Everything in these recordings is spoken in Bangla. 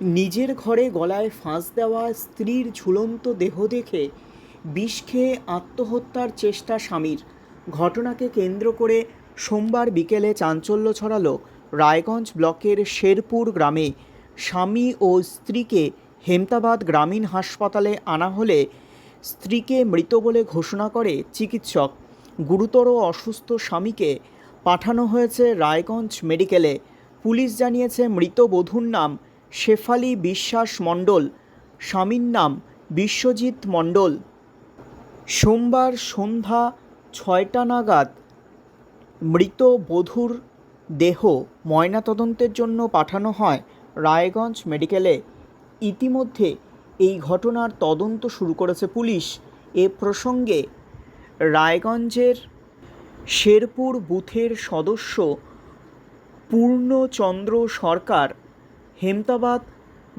নিজের ঘরে গলায় ফাঁস দেওয়া স্ত্রীর ঝুলন্ত দেহ দেখে বিষ খেয়ে আত্মহত্যার চেষ্টা স্বামীর। ঘটনাকে কেন্দ্র করে সোমবার বিকেলে চাঞ্চল্য ছড়ালো রায়গঞ্জ ব্লকের শেরপুর গ্রামে। স্বামী ও স্ত্রীকে হেমতাবাদ গ্রামীণ হাসপাতালে আনা হলে স্ত্রীকে মৃত বলে ঘোষণা করে চিকিৎসক। গুরুতর অসুস্থ স্বামীকে পাঠানো হয়েছে রায়গঞ্জ মেডিকেলে। পুলিশ জানিয়েছে, মৃত বধূর নাম শেফালি বিশ্বাস মণ্ডল, স্বামীর নাম বিশ্বজিৎ মণ্ডল। সোমবার সন্ধ্যা ছয়টা নাগাদ মৃত বধূর দেহ ময়নাতদন্তের জন্য পাঠানো হয় রায়গঞ্জ মেডিকেলে। ইতিমধ্যে এই ঘটনার তদন্ত শুরু করেছে পুলিশ। এ প্রসঙ্গে রায়গঞ্জের শেরপুর বুথের সদস্য পূর্ণচন্দ্র সরকার হেমতাবাদ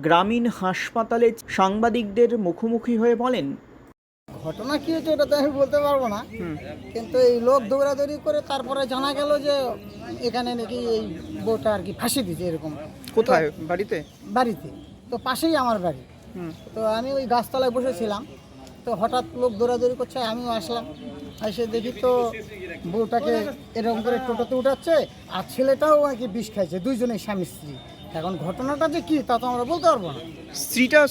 গ্রামীণ হাসপাতালে সাংবাদিকদের মুখোমুখি হয়ে বলেন ঘটনা কি হয়েছে ওটা তো আমি বলতে পারব না। কিন্তু এই লোক দৌড়াদৌড়ি করে তারপরে জানা গেল যে এখানে নাকি এই বউটা আর কি ফাঁসি দিয়েছে এরকম। কোথায়? বাড়িতে? বাড়িতে। তো পাশেই আমার বাড়ি। তো আমি ওই গাছতলায় বসেছিলাম। তো হঠাৎ লোক দৌড়াদৌড়ি করছে আমিও আসলাম। এসে দেখি তো বউটাকে এরকম করে টোটোতে উঠাচ্ছে আর ছেলেটাও আর কি বিষ খাইছে দুইজনেই স্বামী স্ত্রী। এখন ঘটনাটা যে কি তা তো আমরা বলতে পারব না। স্ত্রীটা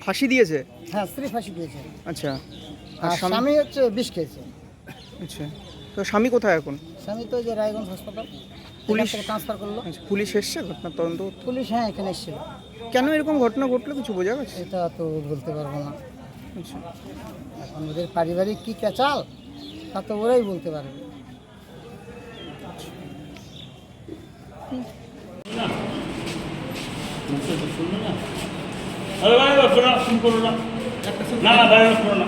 ফাঁসি দিয়েছে? হ্যাঁ স্ত্রী ফাঁসি দিয়েছে। আচ্ছা। আর স্বামী হচ্ছে বিষ খেয়েছে। আচ্ছা। তো স্বামী কোথায় এখন? স্বামী তো ওই যে রায়গঞ্জ হাসপাতাল। পুলিশ- পুলিশ ট্রান্সফার করল। আচ্ছা পুলিশ এসছে ঘটনার তদন্ত করতে? পুলিশ হ্যাঁ এখানে এসেছিল। কেন এরকম ঘটনা ঘটলো? কিছু বোঝা গেছে? এটা তো বলতে পারব না। আচ্ছা। এখন ওদের পারিবারিক কি ক্যাচাল তা তো ওরাই বলতে পারবে। আরে ভাই ভাই ফোন ফোন করো না না ভাই না না